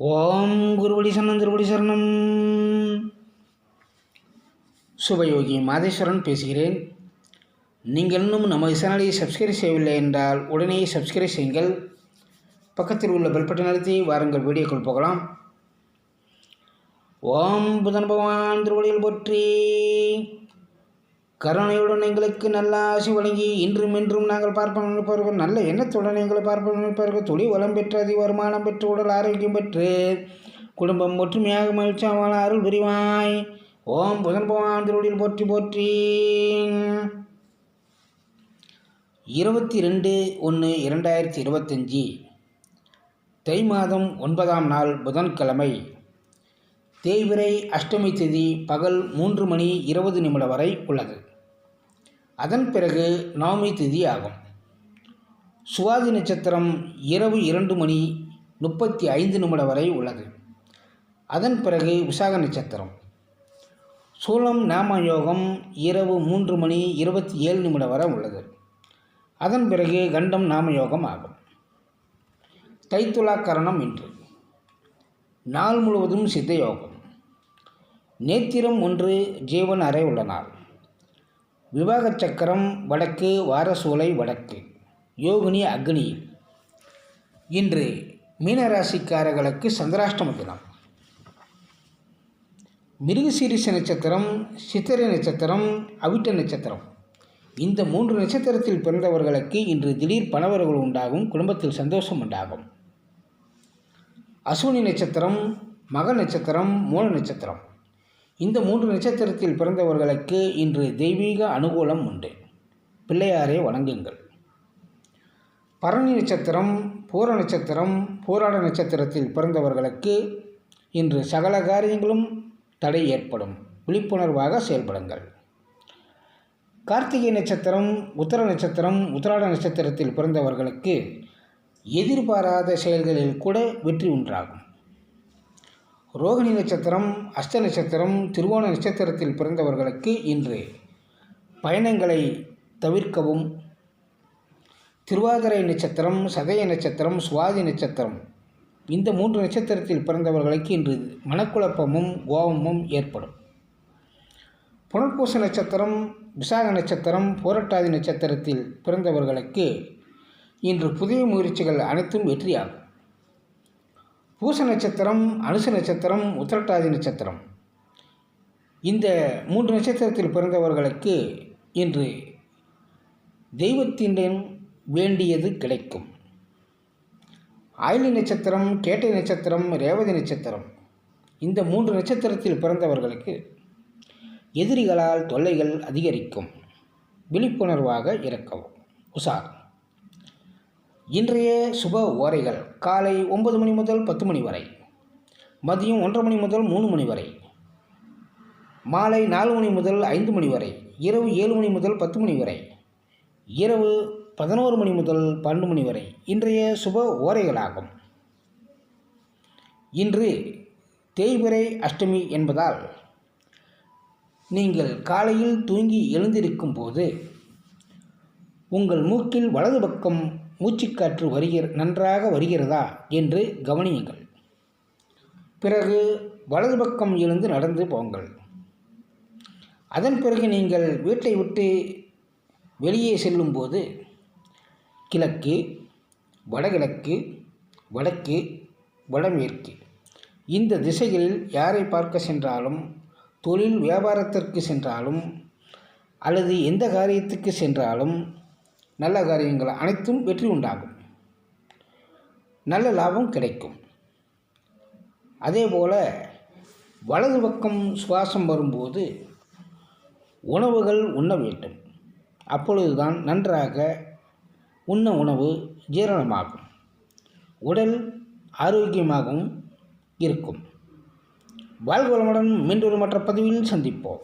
ஓம் குருவடி சரணம் திருவடி சரணம். சுபயோகி மாதேஸ்வரன் பேசுகிறேன். நீங்கள் இன்னும் நமது சேனலை சப்ஸ்கிரைப் செய்யவில்லை என்றால் உடனே சப்ஸ்கிரைப் செய்யுங்கள். பக்கத்தில் உள்ள பெல் பட்டன் அழுத்தி வாருங்கள் வீடியோக்குள் போகலாம். ஓம் புதன் பகவான் திருவடியில் போற்றி. கருணையுடன் எங்களுக்கு நல்ல ஆசி வழங்கி இன்றும் இன்றும் நாங்கள் பார்ப்போம் நினைப்பார்கள் நல்ல எண்ணத்துடன் எங்களை பார்ப்போம் நினைப்பார்கள் தொழில் வளம் பெற்று அதி வருமானம் பெற்று உடல் ஆரோக்கியம் பெற்று குடும்பம் ஒற்றுமையாக மகிழ்ச்சியாக வாழ அருள் புரிவாய். ஓம் புதன் பகவான் திருவடியில் போற்றி போற்றி. இருபத்தி ரெண்டு ஒன்று இரண்டாயிரத்தி இருபத்தஞ்சி. தை மாதம் ஒன்பதாம் நாள் புதன்கிழமை. தேய்விரை அஷ்டமி திதி பகல் மூன்று மணி இருபது நிமிடம் வரை உள்ளது. அதன் பிறகு நவமி திதி ஆகும். சுவாதி நட்சத்திரம் இரவு இரண்டு மணி முப்பத்தி ஐந்து நிமிடம் வரை உள்ளது. அதன் பிறகு விசாக நட்சத்திரம். சூலம் நாம யோகம் இரவு மூன்று மணி இருபத்தி ஏழு நிமிடம் வரை உள்ளது. அதன் பிறகு கண்டம் நாம யோகம் ஆகும். தைத்துலா கரணம் இன்று. நாள் முழுவதும் சித்த யோகம் நேத்திரம் ஒன்று ஜீவன் அறை உள்ள நாள். விவாக சக்கரம் வடக்கு வாரசூலை வடக்கு. யோகினி அக்னி. இன்று மீனராசிக்காரர்களுக்கு சந்திராஷ்டம தினம். மிருகசீரிச நட்சத்திரம் சித்திரை நட்சத்திரம் அவிட்ட நட்சத்திரம். இந்த மூன்று நட்சத்திரத்தில் பிறந்தவர்களுக்கு இன்று திடீர் பணவர்கள் உண்டாகும் குடும்பத்தில் சந்தோஷம் உண்டாகும். அசுவினி நட்சத்திரம் மக நட்சத்திரம் மூல நட்சத்திரம். இந்த மூன்று நட்சத்திரத்தில் பிறந்தவர்களுக்கு இன்று தெய்வீக அனுகூலம் உண்டு. பிள்ளையாரை வணங்குங்கள். பரணி நட்சத்திரம் பூர நட்சத்திரம் பூராட நட்சத்திரத்தில் பிறந்தவர்களுக்கு இன்று சகல காரியங்களும் தடை ஏற்படும். விழிப்புணர்வாக செயல்படுங்கள். கார்த்திகை நட்சத்திரம் உத்தர நட்சத்திரம் உத்தராட நட்சத்திரத்தில் பிறந்தவர்களுக்கு எதிர்பாராத செயல்களில் கூட வெற்றி உண்டாகும். ரோகிணி நட்சத்திரம் அஷ்ட நட்சத்திரம் திருவோண நட்சத்திரத்தில் பிறந்தவர்களுக்கு இன்று பயணங்களை தவிர்க்கவும். திருவாதிரை நட்சத்திரம் சதய நட்சத்திரம் சுவாதி நட்சத்திரம். இந்த மூன்று நட்சத்திரத்தில் பிறந்தவர்களுக்கு இன்று மனக்குழப்பமும் கோபமும் ஏற்படும். புனர்பூச நட்சத்திரம் விசாக நட்சத்திரம் போரட்டாதி நட்சத்திரத்தில் பிறந்தவர்களுக்கு இன்று புதிய முயற்சிகள் அனைத்தும் வெற்றியாகும். பூச நட்சத்திரம் அனுச நட்சத்திரம் உத்திரட்டாதி நட்சத்திரம். இந்த மூன்று நட்சத்திரத்தில் பிறந்தவர்களுக்கு இன்று தெய்வத்தின் வேண்டியது கிடைக்கும். ஆயிலி நட்சத்திரம் கேட்டை நட்சத்திரம் ரேவதி நட்சத்திரம். இந்த மூன்று நட்சத்திரத்தில் பிறந்தவர்களுக்கு எதிரிகளால் தொல்லைகள் அதிகரிக்கும். விழிப்புணர்வாக இருக்கவும். உஷார். இன்றைய சுப ஓரைகள் காலை ஒன்பது மணி முதல் பத்து மணி வரை மதியம் ஒன்றரை மணி முதல் மூணு மணி வரை மாலை நாலு மணி முதல் ஐந்து மணி வரை இரவு ஏழு மணி முதல் பத்து மணி வரை இரவு பதினோரு மணி முதல் பன்னெண்டு மணி வரை இன்றைய சுப ஓரைகளாகும். இன்று தேய்பிறை அஷ்டமி என்பதால் நீங்கள் காலையில் தூங்கி எழுந்திருக்கும் போது உங்கள் மூக்கில் வலது பக்கம் மூச்சுக்காற்று வருகிற நன்றாக வருகிறதா என்று கவனியுங்கள். பிறகு வலது பக்கம் எழுந்து நடந்து போங்கள். அதன் பிறகு நீங்கள் வீட்டை விட்டு வெளியே செல்லும்போது கிழக்கு வடகிழக்கு வடக்கு வடமேற்கு. இந்த திசைகளில் யாரை பார்க்க சென்றாலும் தொழில் வியாபாரத்திற்கு சென்றாலும் அல்லது எந்த காரியத்துக்கு சென்றாலும் நல்ல காரியங்கள் அனைத்தும் வெற்றி உண்டாகும். நல்ல லாபம் கிடைக்கும். அதே போல் வலது பக்கம் சுவாசம் வரும்போது உணவுகள் உண்ண வேண்டும். அப்பொழுதுதான் நன்றாக உண்ண உணவு ஜீரணமாகும். உடல் ஆரோக்கியமாகவும் இருக்கும். வாழ்வளமுடன் மீண்டும் மற்ற பதிவில் சந்திப்போம்.